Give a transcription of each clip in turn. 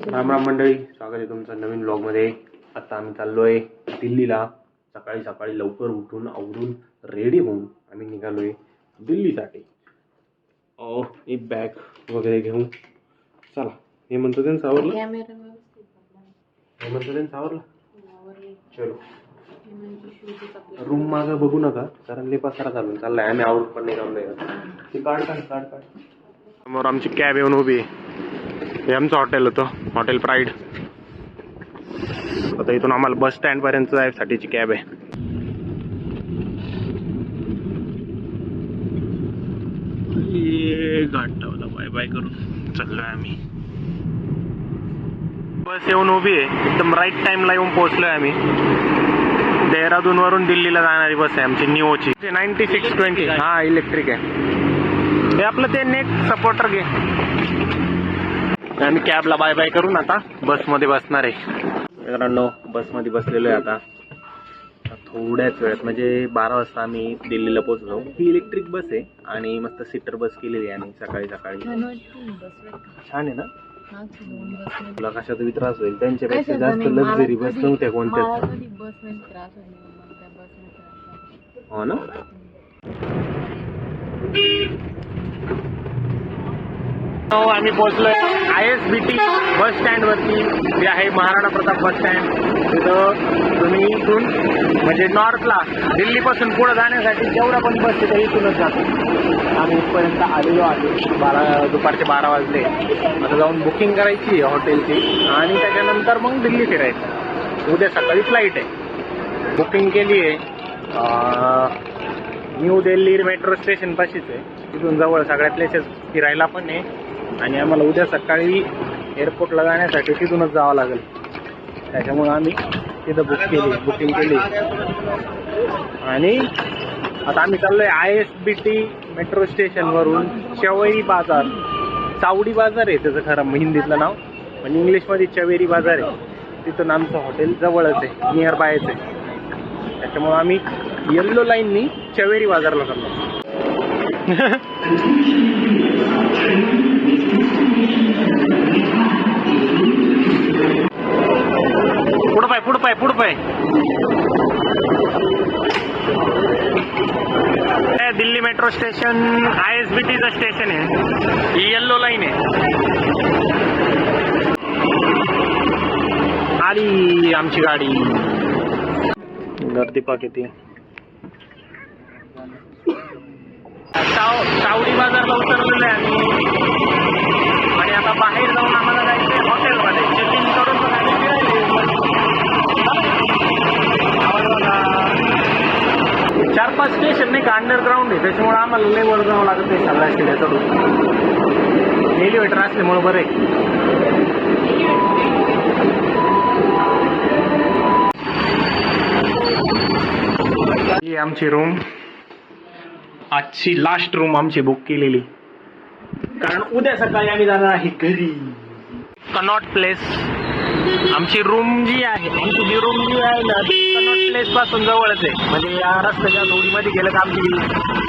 राम राम मंडळी स्वागत आहे तुमचं नवीन ब्लॉगमध्ये आता आम्ही चाललोय दिल्लीला. सकाळी सकाळी लवकर उठून आवरून रेडी होऊन आम्ही निघालोय दिल्लीसाठी. अहो एक बॅग वगैरे घेऊन. चला हे म्हणतो त्यांचं आवरलं बघा. हे म्हणतो त्यांचं आवरलं यावर चलो. हे म्हणजे रूम मागं बघू नका कारण लय पसारा चालून चाललाय आम्ही आवरून पण निघालोय ते काढ काढ काढ काढ. समोर आमची कॅब येऊन उभी आहे. हे आमचं हॉटेल होतं हॉटेल प्राईड. आता इथून आम्हाला बस स्टँड पर्यंत जायसाठीची कॅब आहे. बाय बाय करून आम्ही. बस येऊन उभी आहे एकदम राईट टाइमला येऊन पोहोचलोय आम्ही. देहरादून वरून दिल्लीला जाणारी बस आहे आमची निओची नाईन्टी सिक्स ट्वेंटी हा इलेक्ट्रिक आहे. हे आपलं ते नेट सपोर्टर घे. आम्ही कॅबला बाय बाय करून आता बसमध्ये बसणार आहे. मित्रांनो बसमध्ये बसलेलो आहे आता. आता थोड्याच वेळात म्हणजे बारा वाजता आम्ही दिल्लीला पोहोचलो. ही इलेक्ट्रिक बस आहे आणि मस्त सीटर बस केलेली आहे आणि सकाळी सकाळी. छान आहे ना? हा. तुला कशाचा वित्रास होईल. त्यांच्यापेक्षा जास्त लक्झरी बस नव्हत्या कोणत्याच. कधी बसमध्ये त्रास होईल मला त्या बसमध्ये त्रास झाला. हो ना हो हो, आम्ही पोहोचलोय. I S B T bus stand वरती. जे आहे महाराणा प्रताप बस स्टँड तिथं तुम्ही इथून म्हणजे नॉर्थला दिल्लीपासून पुढे जाण्यासाठी जेवढा पण बस तिथे इथूनच जातो. आम्ही इथपर्यंत आलेलो आहे. बारा दुपारचे बारा वाजले. आता जाऊन बुकिंग करायची आहे हॉटेलची आणि त्याच्यानंतर मग दिल्ली फिरायचं. उद्या सकाळी फ्लाईट आहे. बुकिंग केली आहे. न्यू दिल्ली मेट्रो स्टेशन पाशीच आहे. तिथून जवळ सगळ्या प्लेसेस फिरायला पण आहे. आणि आम्हाला उद्या सकाळी एअरपोर्टला जाण्यासाठी तिथूनच जावं लागेल. त्याच्यामुळे आम्ही तिथं बुक केली बुकिंग केली. आणि आता आम्ही चाललोय I S B T metro स्टेशनवरून चवई बाजार. चावडी बाजार आहे त्याचं खरं हिंदीतलं नाव. पण इंग्लिशमध्ये चवेरी बाजार आहे. तिथून आमचं हॉटेल जवळच आहे नियर बायच आहे. त्याच्यामुळे आम्ही येल्लो लाईननी चवेरी बाजारला चाललो. पुढं पाय पुढं पाय पुढं पाय. Delhi metro station I S B टीचं स्टेशन आहे. ही येल्लो लाईन आहे. आली आमची गाडी. गर्दी पाक येते. चाव चावडी बाजारला उतरलेलो आहे आम्ही. आणि आता बाहेर जाऊन आम्हाला जायचं हॉटेलमध्ये. चेकिंग करून पण आम्ही फिरायला चार पाच स्टेशन नाही का अंडरग्राऊंड आहे. त्याच्यामुळे आम्हाला लय वर जावं लागत नाही सगळ्या शिड्या चढून. एलिव्हेटर असल्यामुळे बरं आहे. ही आमची रूम आजची लास्ट रूम आमची बुक केलेली. कारण उद्या सकाळी आम्ही जाणार आहे घरी. कनॉट प्लेस आमची रूम जी आहे आमची जी रूम जी आहे ना ती कनॉट प्लेस पासून जवळच आहे. म्हणजे या रस्त्याच्या जोडीमध्ये गेलं तर आमची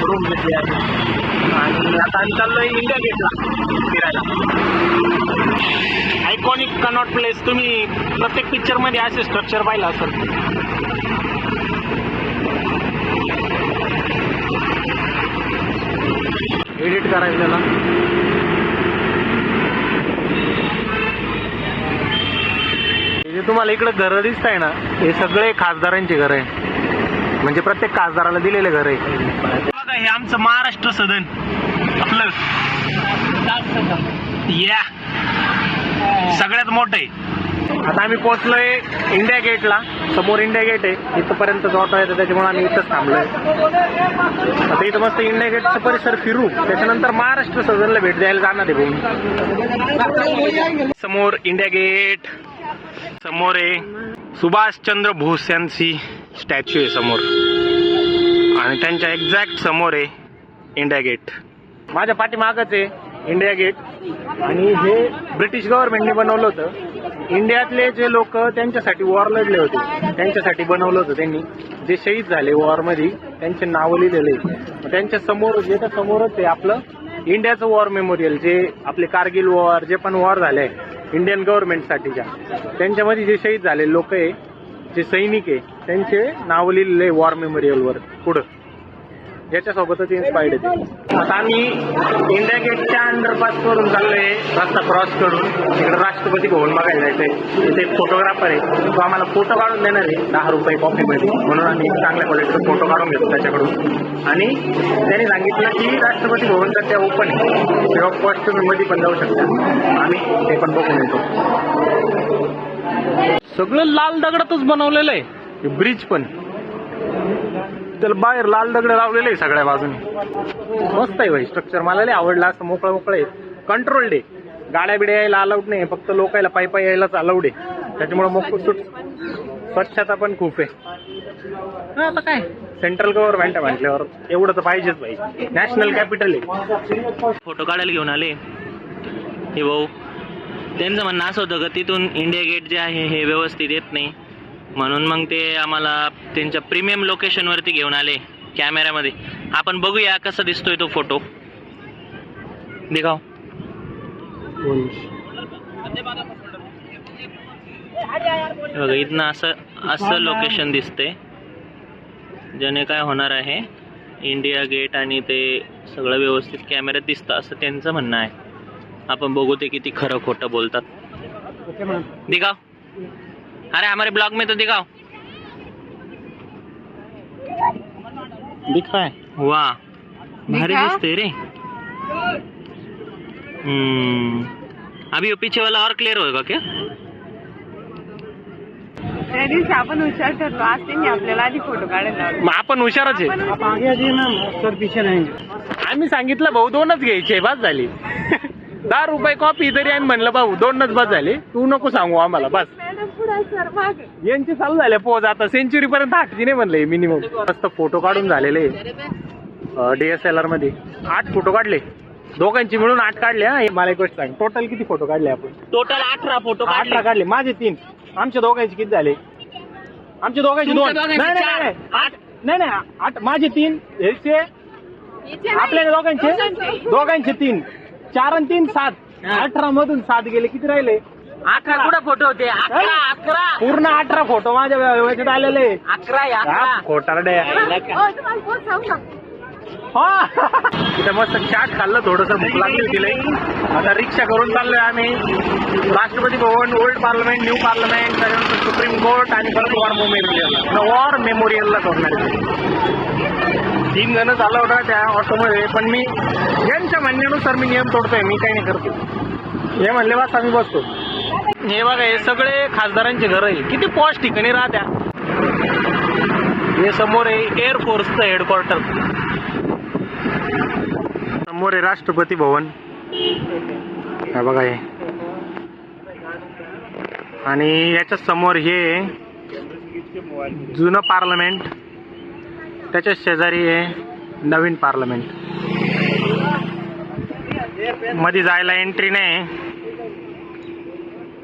रूम घेतली आहे. आणि आता आम्ही चाललोय इंडिया गेटला फिरायला. आयकॉनिक कनॉट प्लेस तुम्ही प्रत्येक पिक्चरमध्ये असे स्ट्रक्चर पाहिलं असेल. एडिट करायचं त्याला. जे तुम्हाला इकडे घरं दिसत आहे ना हे सगळे खासदारांचे घर आहे. म्हणजे प्रत्येक खासदाराला दिलेले घर आहे. बघा हे आमचं महाराष्ट्र सदन. आपलं. या. सगळ्यात मोठं आहे. आता आम्ही पोहोचलोय इंडिया गेटला. समोर इंडिया गेट आहे. इथपर्यंत ऑटो येतं त्याच्यामुळे आम्ही इथंच थांबलोय. आता इथं मस्त इंडिया गेटचा परिसर फिरू. त्याच्यानंतर महाराष्ट्र सदनला भेट द्यायला जाणार आहे भाऊ समोर इंडिया गेट. समोर आहे सुभाषचंद्र बोस यांची स्टॅच्यू आहे समोर. आणि त्यांच्या एक्झॅक्ट समोर आहे इंडिया गेट. माझ्या पाठीमागच आहे इंडिया गेट. आणि हे ब्रिटिश गव्हर्नमेंटने बनवलं होतं. इंडियातले जे लोक त्यांच्यासाठी वॉर लढले होते त्यांच्यासाठी बनवलं होतं त्यांनी. जे शहीद झाले वॉरमध्ये त्यांचे नावं लिहिलेले. त्यांच्यासमोर जे समोरच आहे आपलं इंडियाचं वॉर मेमोरियल जे आपले कारगिल वॉर जे पण वॉर झाले इंडियन गव्हर्नमेंटसाठीच्या त्यांच्यामध्ये जे शहीद झाले लोक आहे जे सैनिक आहे त्यांचे नाव लिहिलेले वॉर मेमोरियलवर पुढं. याच्यासोबतच इन्स्पायर्ड आहे आता आम्ही इंडिया गेटच्या अंडरपास करून चाललोय रस्ता क्रॉस करून. इकडे राष्ट्रपती भवन बघायला जायचंय. तिथे एक फोटोग्राफर आहे. तो आम्हाला फोटो काढून देणार आहे. दहा रुपये कॉफीमध्ये म्हणून आम्ही चांगल्या क्वालिटीचा फोटो काढून घेतो त्याच्याकडून. आणि त्यांनी सांगितलं की राष्ट्रपती भवन सध्या ओपन आहे. तेव्हा फर्स्टमध्ये पण जाऊ शकता. आम्ही ते पण बघून येतो. सगळं लाल दगडातच बनवलेलं आहे. ब्रिज पण. त्याला बाहेर लाल दगड लावलेले आहे सगळ्या बाजूने. मस्त आहे भाई स्ट्रक्चर मला लय आवडला असं मोकळं मोकळं आहे. कंट्रोल्ड आहे. गाड्या बिड्या यायला अलाउड नाही. फक्त लोकायला पायी पायी यायलाच अलाउड आहे. त्याच्यामुळे मोकळ सुट स्वच्छता पण खूप आहे. आता काय? सेंट्रल गव्हर्नमेंट आहे म्हटल्यावर एवढं तर पाहिजेच भाई. नॅशनल कॅपिटल आहे. फोटो काढायला घेऊन आले. हे भाऊ त्यांचं म्हणणं असं होतं का तिथून इंडिया गेट जे आहे हे व्यवस्थित येत नाही. म्हणून मग ते आम्हाला त्यांच्या प्रीमियम लोकेशनवरती घेऊन आले कॅमेऱ्यामध्ये आपण बघूया कसा दिसतोय तो फोटो दिखाव बघा इथनं असं असं लोकेशन दिसते ज्याने काय होणार आहे इंडिया गेट आणि ते सगळं व्यवस्थित कॅमेऱ्यात दिसतं असं त्यांचं म्हणणं आहे. आपण बघू ते किती खरं खोटं बोलतात. दिखाव अरे हमारे ब्लॉग में तो दिखाओ। दिख रहा है वाह भारी. दिसते रे। हम्म अभी वो पीछे वाला और क्लियर होगा क्या? त्या दिवशी आपण हुशार ठरलो आज त्यांनी आपल्याला आधी फोटो काढायला लावले. मग आपण हुशारच आहे. आम्ही सांगितलं भाऊ दोनच घ्यायचे बस झाली. दहा रुपये कॉपी तरी आम्ही म्हणलं भाऊ दोनच बस झाली. तू नको सांगू आम्हाला बस. सर माग? यांची चालू झाले पोज आता. सेंचुरी पर्यंत हाटची नाही म्हणले मिनिमम मस्त फोटो काढून झालेले. डीएसएलआरमध्ये. आठ फोटो काढले. दोघांची मिळून आठ काढले हा. हे मला एक गोष्ट सांग. टोटल किती फोटो काढले आपण? टोटल अठरा फोटो अठरा काढले. माझे तीन. आमच्या दोघांचे किती झाले? आमच्या दोघांचे दोन. तुमच्या नाही दोघांचे नाही. आठ नाही नाही आठ माझे तीन. ह्याचे आपल्या दोघांचे. दोघांचे तीन. चार आणि तीन सात. हा. अठरा मधून सात गेले. किती राहिले? अठरा कुठं फोटो होते? अकरा अकरा. पूर्ण अठरा फोटो माझ्या व्यवस्थित आलेले. अकरा आहे अकरा. खोटारडे हा तिथं मस्त चाट खाल्लं थोडस भूक लागली होती लई. आता रिक्षा करून चाललोय आम्ही. Rashtrapati Bhavan old parliament new parliament त्याच्यानंतर सुप्रीम कोर्ट आणि परत वॉर मेमोरियल वॉर मेमोरियलला आहे. तीन जण चालला होता त्या ऑटोमध्ये पण मी यांच्या म्हणण्यानुसार मी नियम तोडतोय मी काही नाही करतो. हे म्हणले बस आम्ही बसतो. हे बघा हे सगळे खासदारांचे घर आहे किती पॉश ठिकाणी राहत्या. हे समोर आहे एअरफोर्सचं हेडक्वार्टर समोर आहे राष्ट्रपती भवन. हे बघा हे. आणि याच्या समोर हे जुनं पार्लमेंट त्याच्या शेजारी आहे नवीन पार्लमेंटमध्ये जायला एंट्री नाही.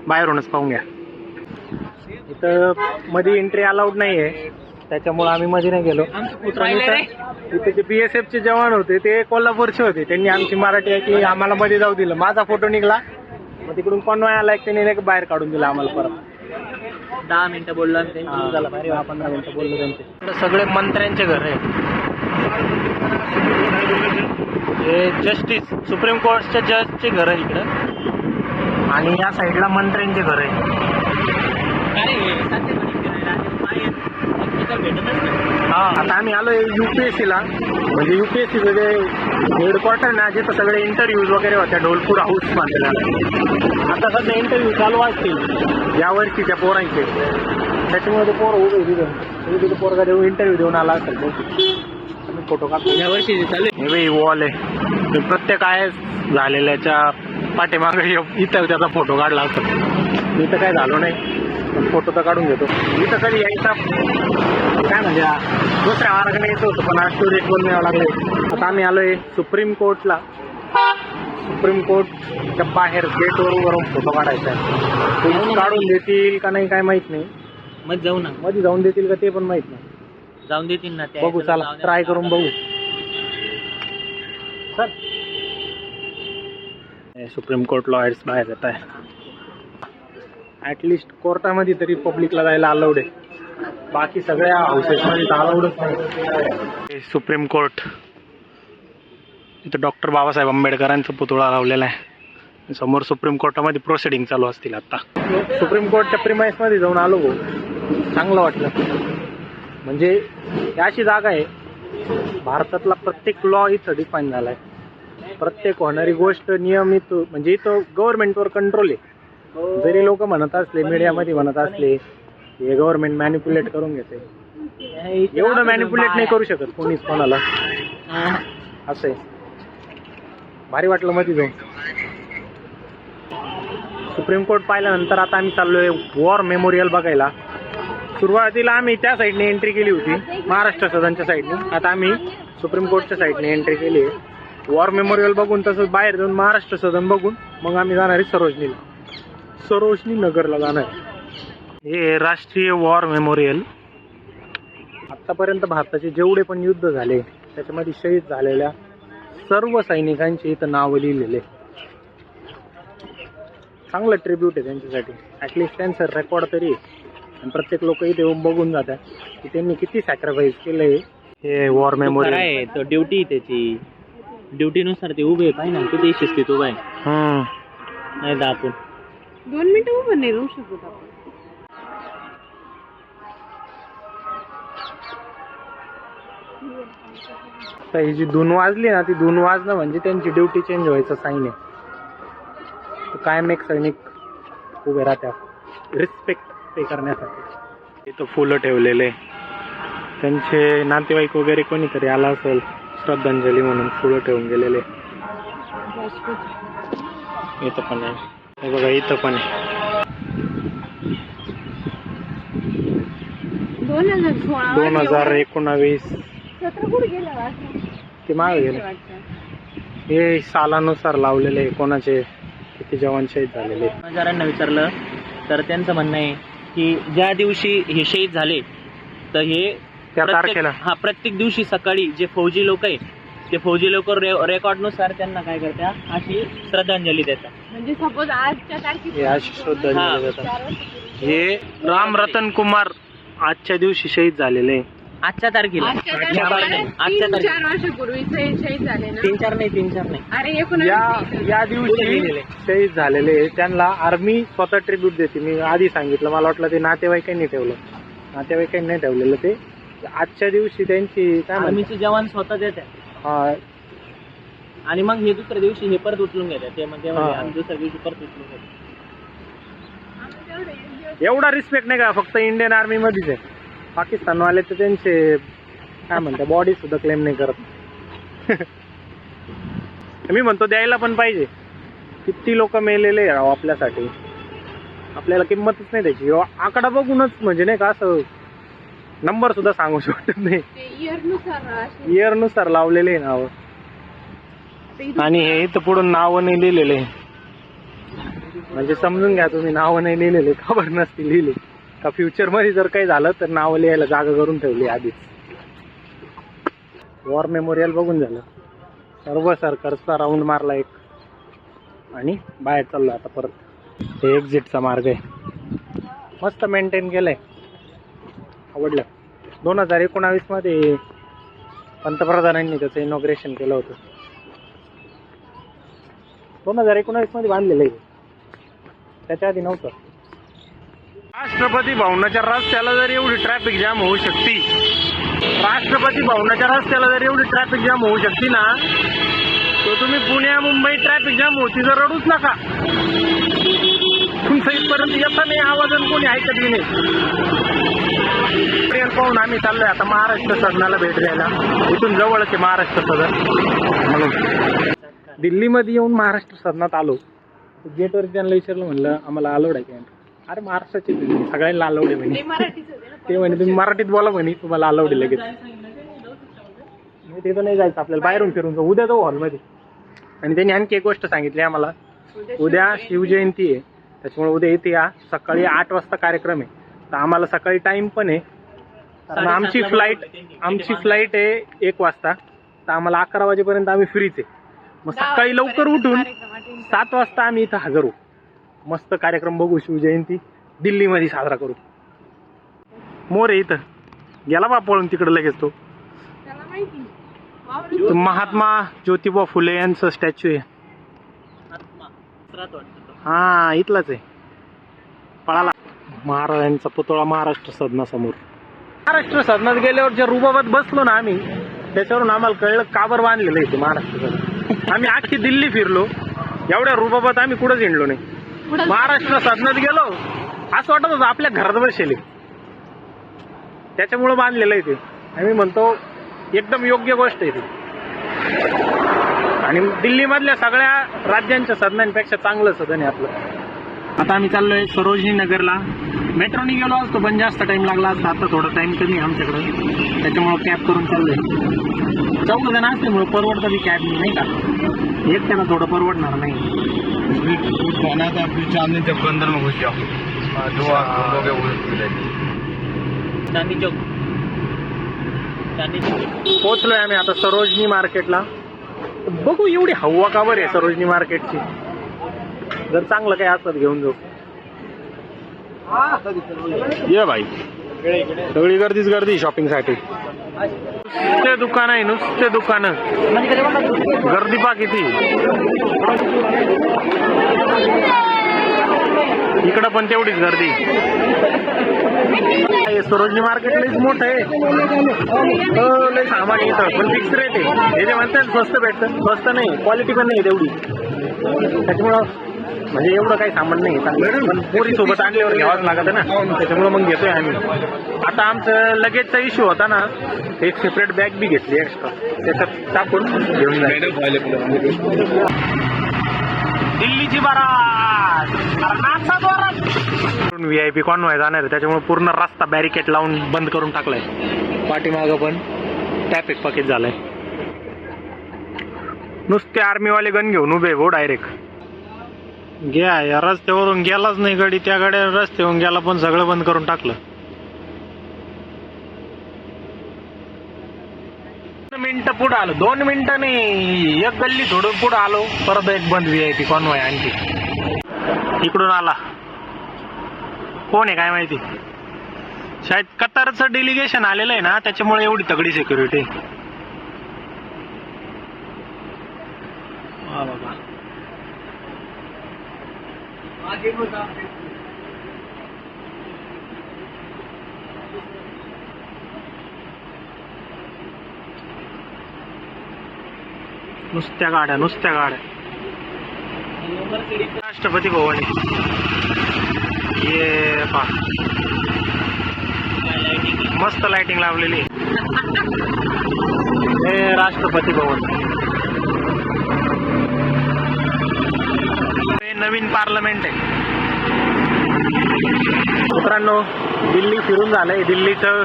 बाहेरूनच पाहून घ्या. इथं मध्ये एंट्री अलाउड नाही आहे त्याच्यामुळे आम्ही मध्ये नाही गेलो. इथे जे बीएसएफ चे जवान होते ते कोल्हापूरचे होते. त्यांनी आमची मराठी ऐकली आम्हाला मध्ये जाऊ दिलं. माझा फोटो निघला. मग तिकडून कॉन्वॉय आला एक त्यांनी एक बाहेर काढून दिला आम्हाला परत. दहा मिनिटं बोललो आम्ही. झालं. दहा पंधरा मिनिटं बोललो त्यांचे. सगळे मंत्र्यांचे घर आहे हे जस्टिस सुप्रीम कोर्टच्या जजचे घर आहे इकडं. आणि या साईडला मंत्र्यांचे घर आहे. आले. हा? आता आम्ही आलोय युपीएससी ला. म्हणजे युपीएससी जे हेडक्वार्टर ना जिथं सगळे इंटरव्ह्यूज वगैरे होत्या ढोलपूर हाऊस बांधलेला आता सध्या इंटरव्ह्यू चालू असतील. या वर्षीच्या पोरांचे. त्याच्यामुळे ते पोरं उभे तिथं तिथं पोरगा देऊ इंटरव्ह्यू देऊन आला असेल फोटो काढतो. या वर्षी चालू. हे वॉल आहे. प्रत्येक आहे झालेल्याच्या पाठीमागे इथं त्याचा फोटो काढला असत. इथं काय झालो नाही पण फोटो तर काढून घेतो. इथं कधी यायचा? काय म्हणजे हा, दुसऱ्या मार्गाने येतो होतो पण आज टुरिस्ट बनून यावं लागले आता आम्ही आलोय सुप्रीम कोर्टला. सुप्रीम कोर्टच्या बाहेर गेटवर वरून फोटो काढायचा आहे. पोलीस काढून देतील का नाही काय माहीत नाही. मग जाऊ ना. मध्ये जाऊन देतील का ते पण माहीत नाही. जाऊन देतील ना बघू चला ट्राय. करून बघू. चल. सुप्रीम कोर्ट लॉयर्स बाहेर येत आहे. ऍटलिस्ट कोर्टामध्ये तरी पब्लिकला जायला अलाउड आहे. बाकी सगळ्या हाऊसेसमध्ये तर अलाउडच नाही. Supreme court. इथं डॉक्टर बाबासाहेब आंबेडकरांचा पुतळा लावलेला आहे. समोर सुप्रीम कोर्टामध्ये प्रोसिडिंग चालू असतील आता. सुप्रीम कोर्टच्या प्रिमाइसमध्ये जाऊन आलो चांगलं वाटलं. म्हणजे ही अशी जागा आहे. भारतातला प्रत्येक लॉ इथं डिफाईन झाला आहे प्रत्येक होणारी गोष्ट नियमित म्हणजे इथं गव्हर्नमेंटवर कंट्रोल आहे. जरी लोक म्हणत असले मीडियामध्ये म्हणत असले हे गव्हर्नमेंट मॅनिप्युलेट करून घेते. एवढं मॅनिप्युलेट नाही करू शकत कोणीच कोणाला. असं आहे भारी वाटलं मध्ये जाऊन. सुप्रीम कोर्ट पाहिल्यानंतर आता आम्ही चाललोय वॉर मेमोरियल बघायला. सुरुवातीला आम्ही त्या साईडने एंट्री केली होती. महाराष्ट्र सदनच्या साईडने आता आम्ही सुप्रीम कोर्टच्या साईडने एंट्री केली आहे. वॉर मेमोरियल बघून तसंच बाहेर जाऊन महाराष्ट्र सदन बघून मग आम्ही जाणार आहे सरोजनीला सरोजनी नगरला जाणार आहे. हे राष्ट्रीय वॉर मेमोरियल आतापर्यंत भारताचे जेवढे पण युद्ध झाले त्याच्यामध्ये शहीद झालेल्या सर्व सैनिकांची इथं नावं लिहिलेले. चांगलं ट्रिब्यूट आहे त्यांच्यासाठी. ॲटलिस्ट त्यांचं रेकॉर्ड तरी आहे. आणि प्रत्येक लोक इथे येऊन बघून जातात की त्यांनी किती सॅक्रिफाईस केलंय. हे वॉर मेमोरियल आहे तो ड्युटी त्याची. ड्युटीनुसार ते उभे आहे ना? किती शिस्तीत उभा आहे नाही तर आपण. दोन मिनिटं उभं नाही राहू शकत आपण. ही जी धून वाजली ना ती धून वाजणं म्हणजे त्यांची ड्युटी चेंज व्हायचं साईन आहे. तर कायम एक सैनिक उभे राहतात. रिस्पेक्ट पे करण्यासाठी. इथं फुलं ठेवलेले. त्यांचे नातेवाईक वगैरे कोणीतरी आला असेल. श्रद्धांजली म्हणून फुलं ठेवून गेलेले. इथं पण आहे. हे बघा इथं पण आहे. दोन हजार एकोणावीस. ते मागे गेले. हे सालानुसार लावलेले. कोणाचे? किती जवान शहीद झालेले? कर्मचाऱ्यांना विचारलं तर त्यांचं म्हणणं आहे की ज्या दिवशी हे शहीद झाले तर हे त्या प्रत्येक- तारखेला. हा प्रत्येक दिवशी सकाळी जे फौजी लोक आहे ते फौजी लोक रेकॉर्डनुसार त्यांना काय करतात? अशी श्रद्धांजली देतात. म्हणजे सपोज आजच्या हे तारखेत अशी श्रद्धांजली हा. देतात. चार. हे राम रतन कुमार आजच्या दिवशी शहीद झालेले. आहे. आजच्या तारखेला? आजच्या आजच्या तारखेला तारखेला. आजच्या तीन तारखेला. चार वर्षापूर्वी शहीद झाले ना? तीन चार नाही तीन चार नाही. अरे या या दिवशी शहीद झालेले. आहे. त्यांना आर्मी स्वतः ट्रिब्यूट देते. मी आधी सांगितलं. मला वाटलं ते नातेवाईकांनी ठेवलं. नातेवाईकांनी नाही ठेवलेलं ते. आजच्या दिवशी त्यांची काय म्हणतात? आर्मीचे जवान स्वतः देतात हा, आणि मग हे दुसऱ्या दिवशी हे परत उचलून घेतात. ते म्हणजे हा. दुसऱ्या दिवशी परत उचलून घेतात. एवढा रिस्पेक्ट नाही का? फक्त इंडियन आर्मी मध्येच आहे. पाकिस्तानवाले तर त्यांचे काय म्हणतात बॉडी सुद्धा क्लेम नाही करत. मी म्हणतो द्यायला पण पाहिजे. किती लोक मेलेले आहे राव आपल्यासाठी. आपल्याला किंमतच नाही त्याची. आकडा बघूनच म्हणजे नाही का असं नंबर सुद्धा सांगू शकत नाही. ते इयरनुसार लावलेले नाव. आणि हे इथं पुढून नावं नाही लिहिलेले. म्हणजे समजून घ्या तुम्ही नावं नाही लिहिलेले. खबर नसती लिहिली? का फ्युचरमध्ये जर काही झालं तर नावं लिहायला जागा करून ठेवली आधीच. वॉर मेमोरियल बघून झालं. सर्व सरकारचा राऊंड मारला एक. आणि बाहेर चाललो आता परत. हे एक्झिटचा मार्ग आहे. मस्त मेंटेन केलंय. आवडलं. दोन हजार एकोणावीसमध्ये पंतप्रधानांनी त्याचं इनॉग्रेशन केलं होतं. दोन हजार एकोणावीसमध्ये बांधलेलं आहे. त्याच्या आधी नव्हतं. राष्ट्रपती भवनाच्या रस्त्याला जर एवढी ट्रॅफिक जाम होऊ शकते राष्ट्रपती भवनाच्या रस्त्याला जर एवढी ट्रॅफिक जाम होऊ शकते ना तर तुम्ही पुण्या मुंबई ट्रॅफिक जाम होती तर रडूच नका. तुमचं इथपर्यंत येता नाही आवाज आणि कोणी ऐकत नाही. ट्रेन पाहून आम्ही चाललोय आता महाराष्ट्र सदनाला भेट द्यायला. इथून जवळच आहे महाराष्ट्र सदन. म्हणून. दिल्लीमध्ये येऊन महाराष्ट्र सदनात आलो. गेटवर त्यांना विचारलं म्हणलं आम्हाला अलाउड आहे का अरे महाराष्ट्राचे सगळ्यांना अलाउड आहे म्हणे. ते ते म्हणे तुम्ही मराठीत बोला म्हणे तुम्हाला अलाउड आहे लगेच. नाही तिथं नाही जायचं आपल्याला बाहेरून फिरून जाऊ. उद्या जाऊ हॉलमध्ये. आणि त्यांनी आणखी एक गोष्ट सांगितली आम्हाला. उद्या शिवजयंती आहे. त्याच्यामुळे उद्या इथे या. सकाळी आठ वाजता कार्यक्रम आहे. तर आम्हाला सकाळी टाइम पण आहे. कारण आमची फ्लाईट. आमची फ्लाईट आहे एक वाजता. तर आम्हाला अकरा वाजेपर्यंत आम्ही फ्रीच आहे. मग सकाळी लवकर उठून सात वाजता आम्ही इथं हजर होऊ. मस्त कार्यक्रम बघू शिवजयंती दिल्लीमध्ये साजरा करू. मोर आहे इथं. गेला बा पळून तिकडे लगेच तो. त्याला माहिती तो महात्मा ज्योतिबा फुले यांचं स्टॅच्यू आहे. हा इथलाच आहे. पळाला. महाराजांचा पुतळा महाराष्ट्र सदनासमोर. महाराष्ट्र सदनात गेल्यावर ज्या रुबाबात बसलो ना आम्ही त्याच्यावरून आम्हाला कळलं का बरं बांधलेलं आहे ते महाराष्ट्र सदन आम्ही अख्खी दिल्ली फिरलो. एवढ्या रुबाबात आम्ही कुठंच हिंडलो नाही. महाराष्ट्र सदनात गेलो. असं वाटत होतं आपल्या घरात बसेल आहे. त्याच्यामुळं बांधलेलं आहे ते. आम्ही म्हणतो एकदम योग्य गोष्ट आहे ती. आणि दिल्लीमधल्या सगळ्या राज्यांच्या सदनांपेक्षा चांगलं सदन आहे आपलं. आता आम्ही चाललोय सरोजनी नगरला. मेट्रोनी गेलो असतो पण जास्त टाइम लागला असता. आता थोडा टाइम कमी आहे आमच्याकडं. त्याच्यामुळं कॅब करून चाललोय. चौघ जण असल्यामुळे परवडतं ती कॅब नाही का? एक त्याला थोडं परवडणार नाही. चांदनी चौक चांदी चौक चांदी चौक पोहोचलोय आम्ही आता सरोजनी मार्केटला. बघू एवढी हवा का बरं आहे सरोजनी मार्केटची? जर चांगलं काही असत घेऊन जाऊ. ये भाई सगळी गर्दीच गर्दी शॉपिंगसाठी. नुसते दुकान आहे नुसते दुकान. गर्दी पा किती. इकडं पण तेवढीच गर्दी. सरोजनी मार्केट लईच मोठं आहे. हो, लय सामान इथं. पण फिक्स रेट आहे. हे जे म्हणतात स्वस्त भेटतं. स्वस्त नाही. क्वालिटी पण नाही तेवढी. त्याच्यामुळं म्हणजे एवढं काही सामान नाही. चांगलं पण पोरी सोबत आणल्यावर घ्यावाच लागत ना. त्याच्यामुळं मग घेतोय आम्ही. आता आमचं लगेजचा इश्यू होता ना एक सेपरेट बॅग बी घेतली एक्स्ट्रा त्याच्यात टाकून घेऊन जाईल दिल्लीची बारात व्ही आय पी कॉन्वॉय जाणार आहे? त्याच्यामुळे पूर्ण रस्ता बॅरिकेड लावून बंद करून टाकलाय. पाठीमागं पण ट्रॅफिक पकेट झालंय. नुसते आर्मीवाले गन घेऊन उभे हो डायरेक्ट घ्या या रस्त्यावरून गेलाच नाही गाडी त्या गाड्या रस्त्यावरून गेला पण सगळं बंद करून टाकलं दोन मिनिटं पुढं आलो. दोन मिनिटांनी एक गल्ली थोडं पुढं आलो. परत एक बंद व्ही आय पी कॉन्वॉय आणखी. इकडून आला. कोण आहे काय माहिती? शायद कतारचं डेलिगेशन आलेलं आहे ना? त्याच्यामुळे एवढी तगडी सिक्युरिटी नुसत्या गाड्या नुसत्या गाड्या. राष्ट्रपती भवन ये पा मस्त लाइटिंग लावलेली. आहे. हे राष्ट्रपती भवन. हे नवीन पार्लमेंट आहे. मित्रांनो दिल्ली फिरून झालंय. दिल्लीचं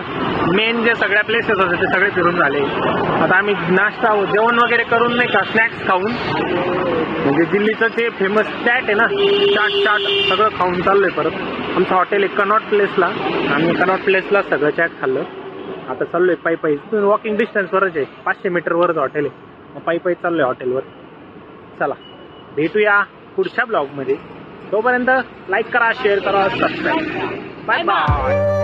मेन जे सगळ्या प्लेसेस होते ते सगळे फिरून झाले. आता आम्ही नाश्ता जेवण वगैरे करून नाही का स्नॅक्स खाऊन. म्हणजे दिल्लीचं जे फेमस चॅट आहे ना चाट चाट सगळं खाऊन चाललंय परत. आमचं हॉटेल आहे कनॉट प्लेसला आम्ही कनॉट प्लेसला सगळं चॅट खाल्लं. आता चाललोय पायी पायी वॉकिंग डिस्टन्सवरच आहे. पाचशे मीटरवरच हॉटेल आहे. मग पायी पायी चाललोय हॉटेलवर चला भेटूया पुढच्या ब्लॉगमध्ये तोपर्यंत लाईक करा शेअर करा सबस्क्राईब बाय बाय